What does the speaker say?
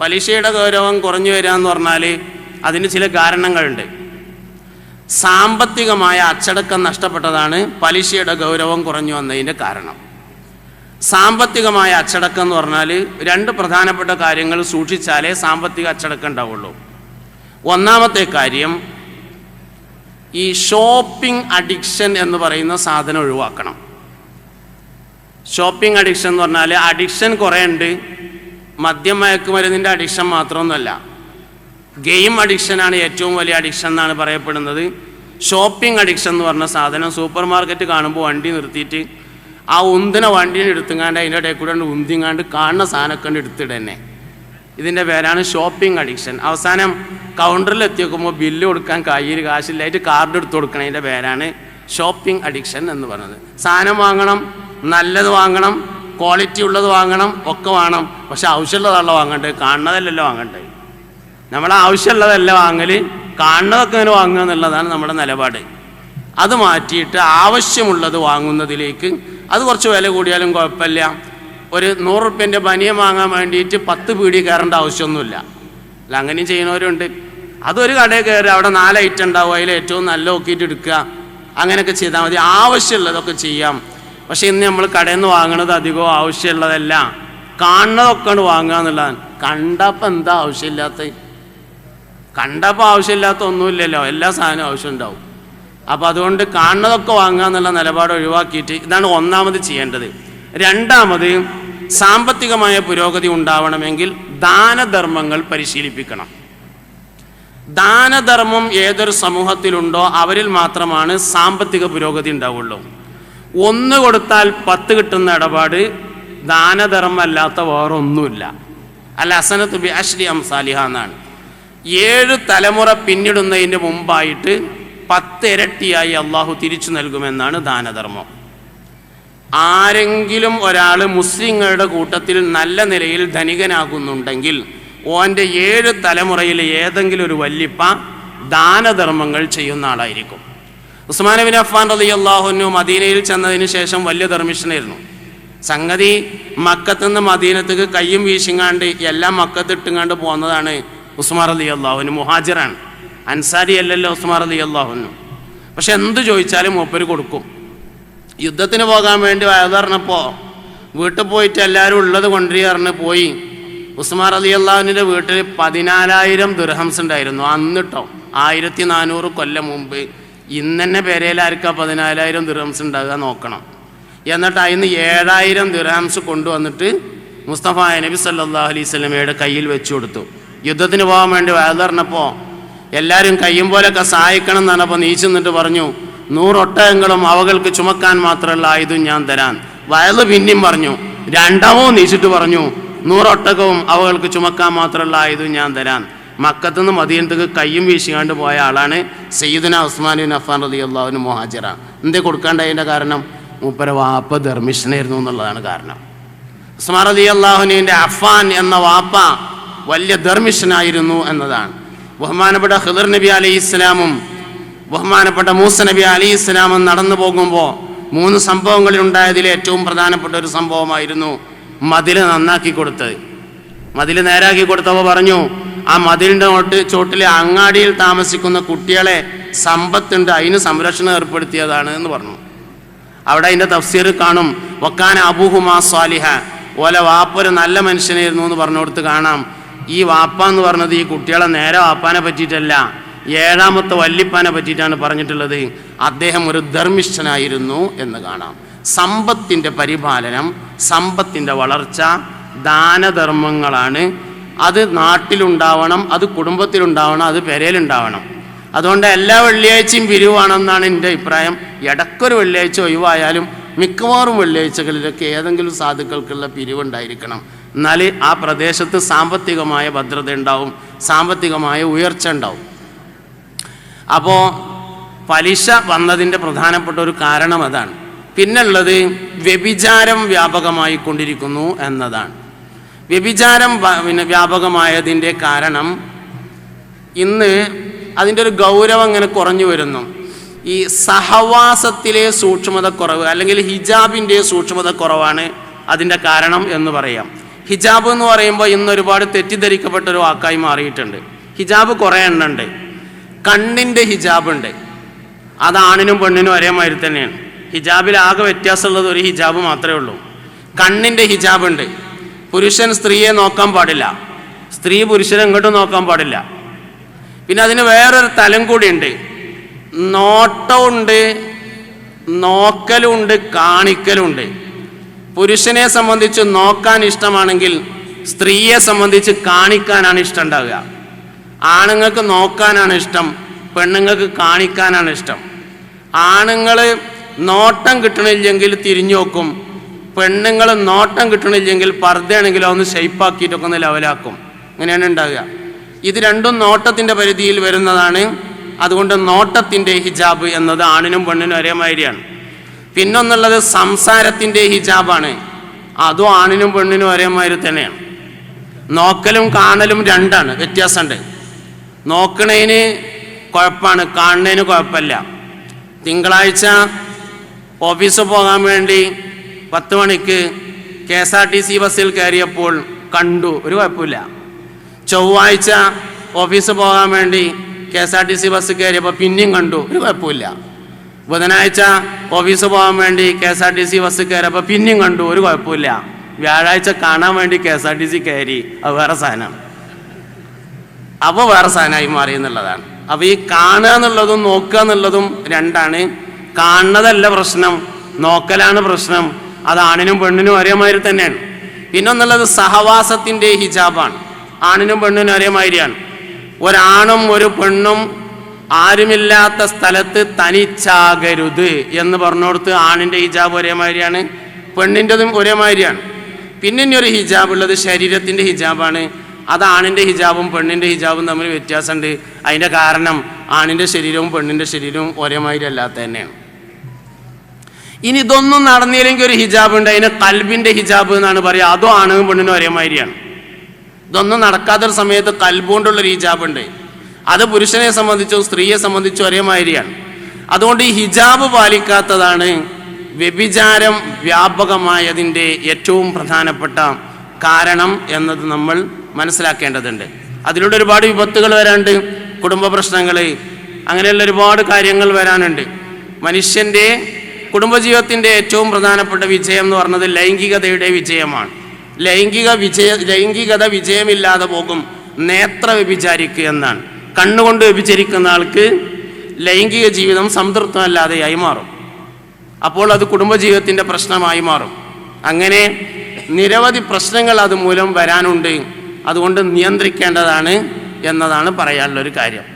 പലിശയുടെ ഗൗരവം കുറഞ്ഞു വരിക എന്ന് പറഞ്ഞാൽ അതിന് ചില കാരണങ്ങളുണ്ട്. സാമ്പത്തികമായ അച്ചടക്കം നഷ്ടപ്പെട്ടതാണ് പലിശയുടെ ഗൗരവം കുറഞ്ഞു വന്നതിന്റെ കാരണം. സാമ്പത്തികമായ അച്ചടക്കം എന്ന് പറഞ്ഞാൽ രണ്ട് പ്രധാനപ്പെട്ട കാര്യങ്ങൾ സൂക്ഷിച്ചാലേ സാമ്പത്തിക അച്ചടക്കം ഉണ്ടാവുള്ളൂ. ഒന്നാമത്തെ കാര്യം ഈ ഷോപ്പിംഗ് അഡിക്ഷൻ എന്ന് പറയുന്ന സാധനം ഒഴിവാക്കണം. ഷോപ്പിംഗ് അഡിക്ഷൻ എന്ന് പറഞ്ഞാൽ അഡിക്ഷൻ കുറേ ഉണ്ട് മദ്യം മയക്കുമരുന്നിന്റെ അഡിക്ഷൻ മാത്രമൊന്നുമല്ല. ഗെയിം അഡിക്ഷനാണ് ഏറ്റവും വലിയ അഡിക്ഷൻ എന്നാണ് പറയപ്പെടുന്നത്. ഷോപ്പിംഗ് അഡിക്ഷൻ എന്ന് പറഞ്ഞ സാധനം സൂപ്പർ മാർക്കറ്റ് കാണുമ്പോൾ വണ്ടി നിർത്തിയിട്ട് ആ ഉന്തിന വണ്ടിനെ എടുത്തുങ്ങാണ്ട് അതിന്റെ ഇടയിൽ കൂടെ ഉന്തിങ്ങാണ്ട് കാണുന്ന സാധനമൊക്കെ ഉണ്ട് എടുത്തിട്ട് തന്നെ ഇതിന്റെ പേരാണ് ഷോപ്പിംഗ് അഡിക്ഷൻ. അവസാനം കൗണ്ടറിൽ എത്തിയേക്കുമ്പോൾ ബില്ല് കൊടുക്കാൻ കയ്യിൽ കാശില്ലായിട്ട് കാർഡ് എടുത്ത് കൊടുക്കണതിന്റെ പേരാണ് ഷോപ്പിംഗ് അഡിക്ഷൻ എന്ന് പറയുന്നത് സാധനം വാങ്ങണം നല്ലത് വാങ്ങണം ക്വാളിറ്റി ഉള്ളത് വാങ്ങണം ഒക്കെ വേണം പക്ഷെ ആവശ്യമുള്ളതല്ല വാങ്ങണ്ടേ? കാണുന്നതല്ലല്ലോ വാങ്ങണ്ടേ? നമ്മൾ ആവശ്യമുള്ളതല്ല വാങ്ങൽ കാണുന്നതൊക്കെ അങ്ങനെ വാങ്ങുക എന്നുള്ളതാണ് നമ്മുടെ നിലപാട്. അത് മാറ്റിയിട്ട് ആവശ്യമുള്ളത് വാങ്ങുന്നതിലേക്ക് അത് കുറച്ച് വില കൂടിയാലും കുഴപ്പമില്ല. ഒരു നൂറ് റുപ്യന്റെ ബനിയം വാങ്ങാൻ വേണ്ടിയിട്ട് പത്ത് പീടി കയറേണ്ട ആവശ്യമൊന്നുമില്ല. അല്ല അങ്ങനെയും ചെയ്യുന്നവരുണ്ട്. അതൊരു കടയിൽ കയറി അവിടെ നാല് ഐറ്റം ഉണ്ടാവും അതിൽ ഏറ്റവും നല്ല നോക്കിയിട്ട് എടുക്കുക. അങ്ങനെയൊക്കെ ചെയ്താൽ മതി. ആവശ്യമുള്ളതൊക്കെ ചെയ്യാം. പക്ഷെ ഇന്ന് നമ്മൾ കടയിൽ നിന്ന് വാങ്ങണത് അധികവും ആവശ്യമുള്ളതല്ല കാണുന്നതൊക്കെ വാങ്ങുക എന്നുള്ളതാണ്. കണ്ടപ്പോൾ എന്താ ആവശ്യമില്ലാത്ത കണ്ടപ്പോൾ ആവശ്യമില്ലാത്ത ഒന്നുമില്ലല്ലോ. എല്ലാ സാധനവും ആവശ്യം ഉണ്ടാവും അപ്പോൾ അതുകൊണ്ട് കാണുന്നതൊക്കെ വാങ്ങുക എന്നുള്ള നിലപാട് ഒഴിവാക്കിയിട്ട് ഇതാണ് ഒന്നാമത് ചെയ്യേണ്ടത്. രണ്ടാമത് സാമ്പത്തികമായ പുരോഗതി ഉണ്ടാവണമെങ്കിൽ ദാനധർമ്മങ്ങൾ പരിശീലിപ്പിക്കണം. ദാനധർമ്മം ഏതൊരു സമൂഹത്തിലുണ്ടോ അവരിൽ മാത്രമാണ് സാമ്പത്തിക പുരോഗതി ഉണ്ടാവുള്ളൂ. ഒന്ന് കൊടുത്താൽ പത്ത് കിട്ടുന്ന ഇടപാട് ദാനധർമ്മമല്ലാത്ത വേറൊന്നുമില്ല. അല്ല അസനത്ത് ബി അം സാലിഹ എന്നാണ്. ഏഴ് തലമുറ പിന്നിടുന്നതിന് മുമ്പായിട്ട് പത്ത് ഇരട്ടിയായി അള്ളാഹു തിരിച്ചു നൽകുമെന്നാണ് ദാനധർമ്മം. ആരെങ്കിലും ഒരാൾ മുസ്ലിങ്ങളുടെ കൂട്ടത്തിൽ നല്ല നിലയിൽ ധനികനാകുന്നുണ്ടെങ്കിൽ ഓന്റെ ഏഴ് തലമുറയിൽ ഏതെങ്കിലും ഒരു വല്യപ്പ ദാനധർമ്മങ്ങൾ ചെയ്യുന്ന ആളായിരിക്കും. ഉസ്മാൻ ബിൻ അഫ്ഫാൻ റലി അള്ളാഹുനു മദീനയിൽ ചെന്നതിന് ശേഷം വലിയ ധർമ്മിഷനായിരുന്നു സംഗതി മക്കത്തുനിന്ന് മദീനത്തേക്ക് കയ്യും വീശിങ്ങാണ്ട് എല്ലാം മക്കത്തിട്ടുങ്ങാണ്ട് പോകുന്നതാണ് ഉസ്മാൻ അലി അള്ളാഹുനു മുഹാജിറാണ്. അൻസാരി അല്ലല്ലോ ഉസ്മാൻ അലി അള്ളാഹുനു പക്ഷെ എന്ത് ചോദിച്ചാലും മൂപ്പര് കൊടുക്കും. യുദ്ധത്തിന് പോകാൻ വേണ്ടി വയതറിഞ്ഞപ്പോൾ വീട്ടിൽ പോയിട്ട് എല്ലാവരും ഉള്ളത് കൊണ്ടുവരികറിഞ്ഞ് പോയി. ഉസ്മാൻ അലി അള്ളാഹുവിന്റെ വീട്ടിൽ പതിനാലായിരം ദുർഹംസ് ഉണ്ടായിരുന്നു. അന്നിട്ടോ ആയിരത്തി നാനൂറ് കൊല്ലം മുമ്പ് ഇന്ന് തന്നെ പെരയിലാർക്കാ പതിനാലായിരം ദിർഹംസ് ഉണ്ടാകുക നോക്കണം. എന്നിട്ട് അതിന് ഏഴായിരം ദിർഹംസ് കൊണ്ടുവന്നിട്ട് മുസ്തഫ നബി സല്ലാ അലൈഹി സ്വലമയുടെ കയ്യിൽ വെച്ചു കൊടുത്തു. യുദ്ധത്തിന് പോകാൻ വേണ്ടി വയതറിഞ്ഞപ്പോൾ എല്ലാവരും കയ്യും പോലൊക്കെ സഹായിക്കണം എന്ന് പറഞ്ഞപ്പോൾ നീച്ചു നിന്നിട്ട് പറഞ്ഞു നൂറൊട്ടകങ്ങളും അവകൾക്ക് ചുമക്കാൻ മാത്രമല്ല ആയുധം ഞാൻ തരാൻ. വയൽ പിന്നെയും പറഞ്ഞു രണ്ടാമോ നീച്ചിട്ട് പറഞ്ഞു നൂറൊട്ടകവും അവകൾക്ക് ചുമക്കാൻ മാത്രമല്ല ആയുധം ഞാൻ തരാൻ. മക്കത്തുനിന്ന് മദീനത്തേക്ക് കയ്യും വീശിക്കാണ്ട് പോയ ആളാണ് സയ്യിദുന ഉസ്മാൻ ബിൻ അഫാൻ റതി അള്ളാഹുവിന് മുഹാജിറ. എന്തേ കൊടുക്കാണ്ടതിന്റെ കാരണം? മൂപ്പര വാപ്പ ധർമ്മിഷനായിരുന്നു എന്നുള്ളതാണ് കാരണം. ഉസ്മാൻ റതി അള്ളാഹുനീന്റെ അഫാൻ എന്ന വാപ്പ വലിയ ധർമ്മിഷനായിരുന്നു എന്നതാണ്. ബഹുമാനപ്പെട്ട ഖിദർ നബി അലൈഹി ഇസ്ലാമും ബഹുമാനപ്പെട്ട മൂസ നബി അലൈഹി ഇസ്ലാമും നടന്നു പോകുമ്പോൾ മൂന്ന് സംഭവങ്ങളിൽ ഉണ്ടായതിൽ ഏറ്റവും പ്രധാനപ്പെട്ട ഒരു സംഭവമായിരുന്നു മതിൽ നന്നാക്കി കൊടുത്തത്. മതിൽ നേരാക്കി കൊടുത്തവ പറഞ്ഞു ആ മതിലിന്റെ നോട്ട് ചോട്ടിലെ അങ്ങാടിയിൽ താമസിക്കുന്ന കുട്ടികളെ സമ്പത്തുണ്ട് അതിന് സംരക്ഷണം ഏർപ്പെടുത്തിയതാണ് എന്ന് പറഞ്ഞു. അവിടെ അതിന്റെ തഫ്സീർ കാണും വക്കാൻ അബൂഹുമാ സ്വാലിഹ ഓല വാപ്പ ഒരു നല്ല മനുഷ്യനായിരുന്നു എന്ന് പറഞ്ഞുകൊടുത്ത് കാണാം. ഈ വാപ്പ എന്ന് പറഞ്ഞത് ഈ കുട്ടികളെ നേരെ വാപ്പാനെ പറ്റിയിട്ടല്ല ഏഴാമത്തെ വല്ലിപ്പാനെ പറ്റിയിട്ടാണ് പറഞ്ഞിട്ടുള്ളത്. അദ്ദേഹം ഒരു ധർമ്മിഷ്ഠനായിരുന്നു എന്ന് കാണാം. സമ്പത്തിന്റെ പരിപാലനം സമ്പത്തിന്റെ വളർച്ച ദാനധർമ്മങ്ങളാണ്. അത് നാട്ടിലുണ്ടാവണം അത് കുടുംബത്തിലുണ്ടാവണം അത് പെരയിലുണ്ടാവണം അതുകൊണ്ട് എല്ലാ വെള്ളിയാഴ്ചയും പിരിവാണെന്നാണ് എന്റെ അഭിപ്രായം. ഇടക്കൊരു വെള്ളിയാഴ്ച ഒഴിവായാലും മിക്കവാറും വെള്ളിയാഴ്ചകളിലൊക്കെ ഏതെങ്കിലും സാധുക്കൾക്കുള്ള പിരിവുണ്ടായിരിക്കണം. എന്നാൽ ആ പ്രദേശത്ത് സാമ്പത്തികമായ ഭദ്രത ഉണ്ടാവും സാമ്പത്തികമായ ഉയർച്ച ഉണ്ടാവും. അപ്പോൾ പലിശ വന്നതിന്റെ പ്രധാനപ്പെട്ട ഒരു കാരണം അതാണ്. പിന്നുള്ളത് വ്യഭിചാരം വ്യാപകമായി കൊണ്ടിരിക്കുന്നു എന്നതാണ്. വ്യഭിചാരം പിന്നെ വ്യാപകമായതിന്റെ കാരണം ഇന്ന് അതിന്റെ ഒരു ഗൗരവം ഇങ്ങനെ കുറഞ്ഞു വരുന്നു. ഈ സഹവാസത്തിലെ സൂക്ഷ്മത കുറവ് അല്ലെങ്കിൽ ഹിജാബിന്റെ സൂക്ഷ്മത കുറവാണ് അതിന്റെ കാരണം എന്ന് പറയാം. ഹിജാബ് എന്ന് പറയുമ്പോൾ ഇന്ന് ഒരുപാട് തെറ്റിദ്ധരിക്കപ്പെട്ട ഒരു വാക്കായി മാറിയിട്ടുണ്ട്. ഹിജാബ് കുറേ എണ്ണുണ്ട് കണ്ണിന്റെ ഹിജാബുണ്ട് അത് ആണിനും പെണ്ണിനും ഒരേമാതിരി തന്നെയാണ്. ഹിജാബിൽ ആകെ വ്യത്യാസമുള്ളത് ഒരു ഹിജാബ് മാത്രമേ ഉള്ളൂ. കണ്ണിന്റെ ഹിജാബ് ഉണ്ട്. പുരുഷൻ സ്ത്രീയെ നോക്കാൻ പാടില്ല. സ്ത്രീ പുരുഷനെ ഇങ്ങോട്ടും നോക്കാൻ പാടില്ല. പിന്നെ അതിന് വേറൊരു തലം കൂടിയുണ്ട്. നോട്ടമുണ്ട് നോക്കലുണ്ട് കാണിക്കലുണ്ട്. പുരുഷനെ സംബന്ധിച്ച് നോക്കാൻ ഇഷ്ടമാണെങ്കിൽ സ്ത്രീയെ സംബന്ധിച്ച് കാണിക്കാനാണ് ഇഷ്ടം ഉണ്ടാവുക. ആണുങ്ങൾക്ക് നോക്കാനാണ് ഇഷ്ടം പെണ്ണുങ്ങൾക്ക് കാണിക്കാനാണ് ഇഷ്ടം. ആണുങ്ങൾ നോട്ടം കിട്ടണില്ലെങ്കിൽ തിരിഞ്ഞു നോക്കും. പെണ്ണുങ്ങൾ നോട്ടം കിട്ടണില്ലെങ്കിൽ പർദ്ദയാണെങ്കിൽ ഒന്ന് ഷെയ്പ്പാക്കിയിട്ടൊക്കെ ഒന്ന് ലെവലാക്കും അങ്ങനെയാണ് ഉണ്ടാവുക ഇത് രണ്ടും നോട്ടത്തിന്റെ പരിധിയിൽ വരുന്നതാണ്. അതുകൊണ്ട് നോട്ടത്തിന്റെ ഹിജാബ് എന്നത് ആണിനും പെണ്ണിനും ഒരേമാതിരിയാണ്. പിന്നൊന്നുള്ളത് സംസാരത്തിന്റെ ഹിജാബാണ്. അതും ആണിനും പെണ്ണിനും ഒരേമാതിരി തന്നെയാണ്. നോക്കലും കാണലും രണ്ടാണ്. വ്യത്യാസമുണ്ട് നോക്കണേന് കുഴപ്പമാണ് കാണുന്നതിന് കുഴപ്പമില്ല തിങ്കളാഴ്ച ഓഫീസിൽ പോകാൻ വേണ്ടി പത്ത് മണിക്ക് K S R T C ബസ്സിൽ കയറിയപ്പോൾ കണ്ടു. ഒരു കുഴപ്പമില്ല. ചൊവ്വാഴ്ച ഓഫീസ് പോകാൻ വേണ്ടി K S R T C bus കയറിയപ്പോൾ പിന്നെയും കണ്ടു. ഒരു കുഴപ്പമില്ല. ബുധനാഴ്ച ഓഫീസ് പോകാൻ വേണ്ടി K S R T C bus കയറിയപ്പോൾ പിന്നെയും കണ്ടു. ഒരു കുഴപ്പമില്ല. വ്യാഴാഴ്ച കാണാൻ വേണ്ടി K S R T C കയറി. അത് വേറെ സാധനമാണ് അപ്പോൾ വേറെ സാധനമായി മാറി എന്നുള്ളതാണ്. അപ്പോൾ ഈ കാണുക എന്നുള്ളതും നോക്കുക എന്നുള്ളതും രണ്ടാണ്. കാണുന്നതല്ല പ്രശ്നം നോക്കലാണ് പ്രശ്നം. അത് ആണിനും പെണ്ണിനും ഒരേമാതിരി തന്നെയാണ്. പിന്നൊന്നുള്ളത് സഹവാസത്തിന്റെ ഹിജാബാണ്. ആണിനും പെണ്ണിനും ഒരേമാതിരിയാണ്. ഒരാണും ഒരു പെണ്ണും ആരുമില്ലാത്ത സ്ഥലത്ത് തനിച്ചാകരുത് എന്ന് പറഞ്ഞുകൊടുത്ത് ആണിന്റെ ഹിജാബ് ഒരേമാതിരിയാണ് പെണ്ണിന്റെതും ഒരേമാതിരിയാണ്. പിന്നെ ഇനി ഒരു ഹിജാബ് ഉള്ളത് ശരീരത്തിന്റെ ഹിജാബാണ്. അത് ആണിന്റെ ഹിജാബും പെണ്ണിന്റെ ഹിജാബും തമ്മിൽ വ്യത്യാസമുണ്ട്. അതിന്റെ കാരണം ആണിന്റെ ശരീരവും പെണ്ണിന്റെ ശരീരവും ഒരേമാതിരി അല്ലാത്ത തന്നെയാണ്. ഇനി ഇതൊന്നും നടന്നില്ലെങ്കിൽ ഒരു ഹിജാബ് ഉണ്ട് അതിന് കൽബിന്റെ ഹിജാബ് എന്നാണ് പറയുക. അതും ആണും പെണ്ണിനും ഒരേമാതിരിയാണ് ഇതൊന്നും നടക്കാത്തൊരു സമയത്ത് കൽബുകൊണ്ടുള്ളൊരു ഹിജാബ് ഉണ്ട് അത് പുരുഷനെ സംബന്ധിച്ചോ സ്ത്രീയെ സംബന്ധിച്ചോ ഒരേമാതിരിയാണ് അതുകൊണ്ട് ഈ ഹിജാബ് പാലിക്കാത്തതാണ് വ്യഭിചാരം വ്യാപകമായതിന്റെ ഏറ്റവും പ്രധാനപ്പെട്ട കാരണം എന്നത് നമ്മൾ മനസ്സിലാക്കേണ്ടതുണ്ട്. അതിലൂടെ ഒരുപാട് വിപത്തുകൾ വരാനുണ്ട് കുടുംബ പ്രശ്നങ്ങൾ അങ്ങനെയുള്ള ഒരുപാട് കാര്യങ്ങൾ വരാനുണ്ട്. മനുഷ്യന്റെ കുടുംബജീവിതത്തിന്റെ ഏറ്റവും പ്രധാനപ്പെട്ട വിജയം എന്ന് പറഞ്ഞത് ലൈംഗികതയുടെ വിജയമാണ്. ലൈംഗിക വിജയ ലൈംഗികത വിജയമില്ലാതെ പോകും നേത്ര വ്യഭിചാരിക്ക് എന്നാണ്. കണ്ണുകൊണ്ട് വ്യഭിചരിക്കുന്ന ആൾക്ക് ലൈംഗിക ജീവിതം സംതൃപ്തമല്ലാതെയായി മാറും. അപ്പോൾ അത് കുടുംബജീവിതത്തിന്റെ പ്രശ്നമായി മാറും. അങ്ങനെ നിരവധി പ്രശ്നങ്ങൾ അതുമൂലം വരാനുണ്ട്. അതുകൊണ്ട് നിയന്ത്രിക്കേണ്ടതാണ് എന്നതാണ് പറയാനുള്ളൊരു കാര്യം.